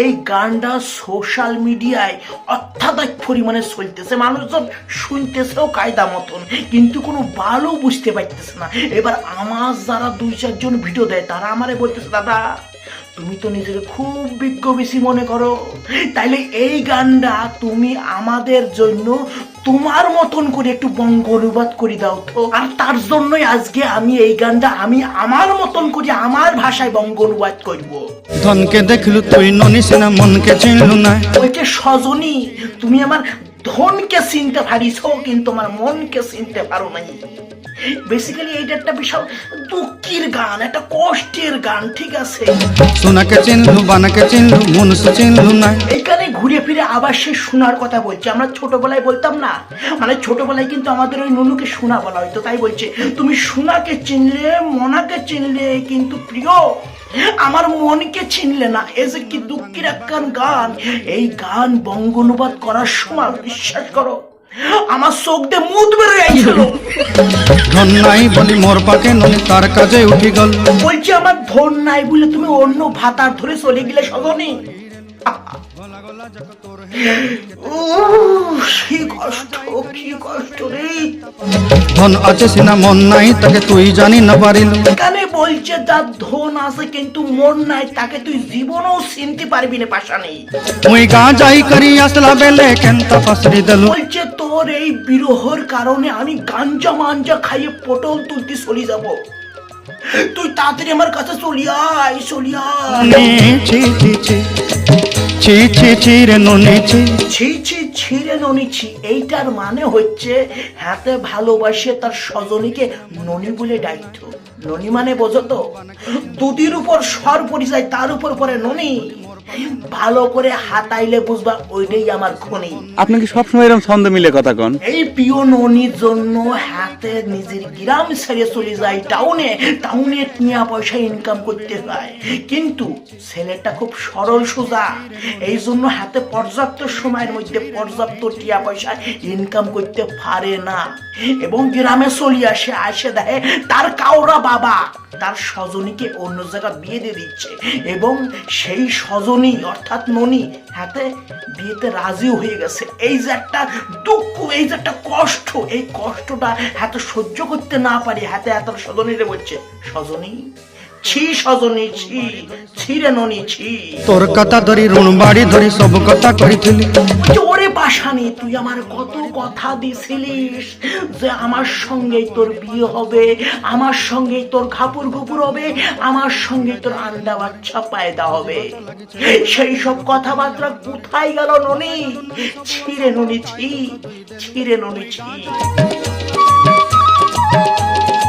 এই গানটা সোশ্যাল মিডিয়ায় অত্যাধিক পরিমাণে চলতেছে। মানুষজন শুনতেছেও কায়দা মতন, কিন্তু কোনো বুঝতে পারতেছে না। এবার আমার যারা দুই চারজন ভিডিও দেয়, তারা আমারে বলতেছে, দাদা, তুমি তো নিজেকে খুব বিজ্ঞ বেশি মনে করো। তাইলে এই গানটা তুমি আমাদের জন্য তোমার মতন করে একটু বঙ্গ অনুবাদ করে দাও তো। আর তার জন্যই আজকে আমি এই গানটা আমি আমার মতন করে আমার ভাষায় বঙ্গ অনুবাদ করব। ধনকে দেখলু তুই মনকে চিনলু না। সজনী তুমি আমার ধনকে চিনতে পারিস কিন্তু আমার মনকে চিনতে পারো নাই। বেসিক্যালি এইটা একটা বিশাল দুঃখের গান একটা কষ্টের গান ঠিক আছে? সোনাকে চিনলু বানাকে চিনলু মনুষ্য চিনলু না। আবার সে শোনার কথা বলছে। আমরা ছোটবেলায় বলতাম না? মানে ছোটবেলায় কিন্তু আমাদের ওই নুনুকে শোনা বলা হয়তো তাই বলছে তুমি সোনাকে চিনলে মনাকে চিনলে কিন্তু প্রিয়। আমার মনকে চিনলে না। এ যে কি দুঃখের একখান গান। এই গান বঙ্গ অনুবাদ করার সময় বিশ্বাস করো আমার চোখ দিয়ে মুদ বেরোয় আইছিল ধন নাই বলি মোর পাকে ননি তার কাজে উঠি গল। বলছি আমার ধন নাই বলে তুমি অন্য ভাতার ধরে চলে গেলে সজনী? ধন আছে সিনা মন নাই তাকে তুই জানি না পারিলু। এখানে বলছে যার ধন আছে কিন্তু মন নাই তাকে তুই জীবনও চিনতে পারবি না পাশা নেই মুই গা যাই করি আসলা বেলে কেনতা পাসরি দেলু? বলছে তোর এই বিরহর কারণে আমি গাঞ্জা মাঞ্জা খাইয়ে পটল তুলতে চলে যাব। তুই তাড়াতাড়ি আমার কাছে চলি আয় চলি আয়। নে ছি ছি ছি ছি। ছি ছি রে ননি, ছি। ছি ছি ছিঁড়ে ননিছি এইটার মানে হচ্ছে হাতে ভালোবাসে তার স্বজনীকে ননি বলে ডাকতো। ননি মানে বোঝো তো? দুদির উপর স্বর পরিচয় তার উপর পরে ননি। ভালো করে হাতাইলে বুঝবা ওইটাই আমার খনি। আপনি কি সবসময় এরকম ছন্দ মিলে কথা কন? এই প্রিয় ননির জন্য হাতে নিজের গ্রাম ছেড়ে চলে যায় টাউনে। টাউনে টিয়া পয়সা ইনকাম করতে হয়। কিন্তু ছেলেটা খুব সরল সোজা। এই জন্য হাতে পর্যাপ্ত সময়ের মধ্যে পর্যাপ্ত টিয়া পয়সা ইনকাম করতে পারে না। এবং গ্রামে চলে আসে আসে দেখে তার কাউরা বাবা। তার স্বজনীকে অন্য জায়গা বিয়ে দিয়ে দিচ্ছে। এবং সেই স্বজনী অর্থাৎ ননি হাতে বিয়েতে রাজিও হয়ে গেছে। এই যে একটা দুঃখ এই যে একটা কষ্ট এই কষ্টটা হাতে সহ্য করতে না পারি হাতে এত স্বজনীরে বলছে। স্বজনী? ছি স্বজনী ছি ছিরে ননি ছি। তোর কথা ধরি ঋণ বাড়ি ধরি সব কথা ওরে পাশানি তুই আমার কত কথা দিছিলিস যে আমার সঙ্গেই তোর বিয়ে হবে, আমার সঙ্গেই তোর খাপুর গুপুর হবে, আমার সঙ্গে তোর আন্ডা বাচ্চা পায়দা হবে। সেই সব কথাবার্তা কোথায় গেল ননি? ছিঁড়ে ননি ছি ছিঁড়ে ননি ছি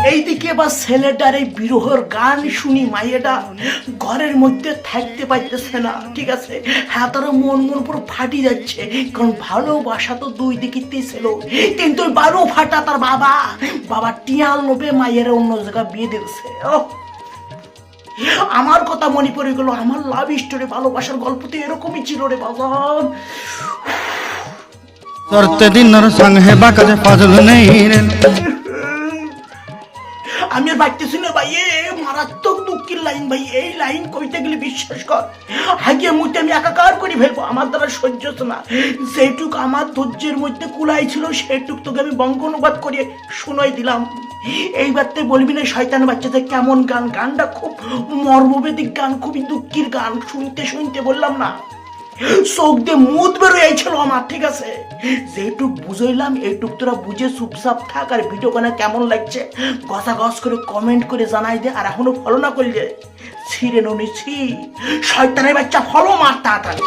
এইদিকে বা ছেলেটার এই বিরহর গান শুনি মাইয়েটা ঘরের মধ্যে থাকতে পারতেছে না, ঠিক আছে? হ্যাঁ তার মন মন পুরো ফাটি যাচ্ছে, কারণ ভালোবাসা তো দুই দিকে ছিল। কিন্তু বারো ফাটা তার বাবা বাবা টিয়াল লোভে মায়ের অন্য জায়গায় বিয়ে দিয়েছে। আমার কথা মনে পড়ে গেল, আমার লাভ স্টোরি ভালোবাসার গল্প তো এরকমই ছিল রে বাজান তোরতে দিনর সঙ্গ হেবা কাজে পাজল নেই রে। বাড়তেছি না ভাই, এ মারাত্মক দুঃখের লাইন ভাই, এই লাইন কইতে গেলে বিশ্বাস কর, হাগিয়ে মুহূর্তে আমি একাকার করে ফেলব, আমার দ্বারা সহ্য না। সেইটুক আমার ধৈর্যের মধ্যে কুলাই ছিল সেইটুক তোকে আমি বঙ্গ অনুবাদ করে শুনাই দিলাম। এইবারতে বলবি না শয়তান বাচ্চাদের কেমন গান, গানটা খুব মর্মবেদিক গান, খুবই দুঃখের গান, শুনতে শুনতে বললাম না। চোখ দিয়ে মুদ বেরোয় ছিল আমার, ঠিক আছে? যেটুক বুঝাইলাম এইটুক তোরা বুঝে চুপচাপ থাক আর ভিডিও গানে কেমন লাগছে গসা গস করে কমেন্ট করে জানাই দে আর এখনও ফলো না করলে, ছিঁড়ে ননি, ছি। শয়তানের বাচ্চা ফলো মার তাড়াতাড়ি।